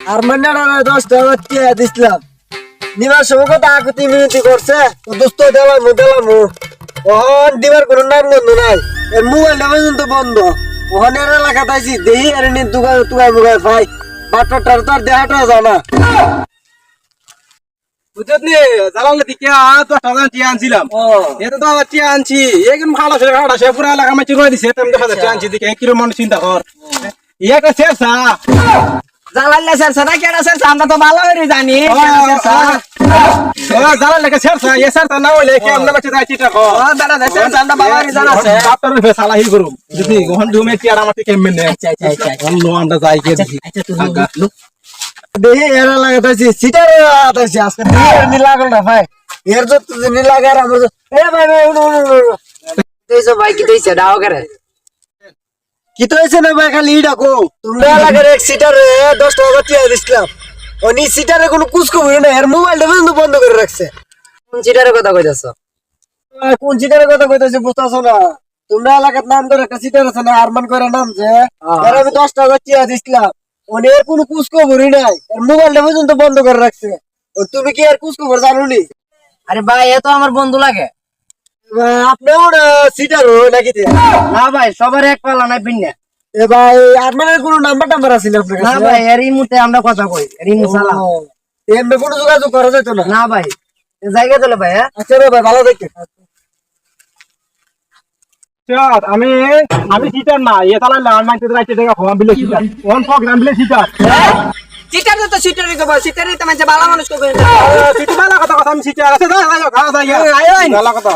আর মান্নাটা দশ টাকা টিয়া দিছিলাম। নিবার সময় কত আকুতি মিনতি করছে তো দোস্ত দেওয়া মু দিলাম ওহন দিবার কোনো নাম গন্ধ নাই এর মোবাইলটা পর্যন্ত বন্ধ। ওহন এর এলাকা তাইছি দেহি এর নি দুগাই তুগাই মুগাই ভাই। বাটটার তো আর দেহাটা জানা। বুঝলি জালালে দিকে দশ হাজার টিয়া আনছিলাম। ও। এত তো হাজার টিয়া আনছি। এখন ভালো সে ভাড়া সে পুরো এলাকা মাছি রয়ে দিছে তুমি দশ হাজার টিয়া আনছি দিকে কিরম মনে চিন্তা কর। ই একটা শেরসা জালাল্লা স্যার সাদা কেডা স্যার আমরা তো ভালো করে জানি। জালালে লেগে শেরসা এ শেরসা না হইলে কেমন মাছি যাই চিটা কর ও দাদা স্যার আমরা ভালো করে জানা আছে ডাক্তার রূপে সালা হি করুম। যদি ওহন জুমে টিয়া আমার থেকে কেমনে আচ্ছা আচ্ছা আচ্ছা অন্য আমরা যাই কে দেখি। আচ্ছা তুমি দেহি এর এলাকা তাইছি সিটার তাইছি আজকে দেহি নি লাগল না ভাই। এর তো নি লাগে আর আমার তো- এ ভাই ভাই উঠো উঠো উঠো তুইছো ভাই কি তুইছে দাও করে। কি তো হয়েছে না ভাই খালি ইডা কো তোমরা এলাকার এক সিটারে দশ টাকা টিয়া দিছিলাম উনি সিটারে কোনো কুচকো বুঝে না এর মোবাইলটা পর্যন্ত বন্ধ করে রাখছে। কোন চিটারের কথা কইতাছ? কোন সিটারের কথা কইতেছে বুঝতেছো না। তোমরা এলাকার নাম করে একটা সিটার আছে না আরমান করে নাম যে এর আমি দশ টাকা টিয়া দিছিলাম উনি এর কোনো কুচকো বুড়ি নাই এর মোবাইলটা পর্যন্ত বন্ধ করে রাখছে। ও, তুমি কি আর কুচকো ভর জানো নি? আরে ভাই এ তো আমার বন্ধু লাগে। আহ, আপনিও সিটার নাকি? না ভাই সবার এক পালা নাই পিন্না। এ ভাই আরমানের কোনো নাম্বার টাম্বার আছে আপনার না ভাই এর এই মুহূর্তে আমরা কথা কই এর এমনি কোনো যোগাযোগ করা যেত না? না ভাই জায়গা চলে ভাই হ্যাঁ? আচ্ছা ভাই ভালো আমি আমি সিটার না এ তালা আমি মাইতে রাইতে দেখা ফোন বিলে সিটার ওন প্রোগ্রাম বিলে সিটার চিটার তো চিটারই কই চিটারই তো মানে ভালো মানুষ সিটি বালা কথা কথা আমি সিটার আছে যা খাওয়া যায় আয়, আয়। বালা কথা।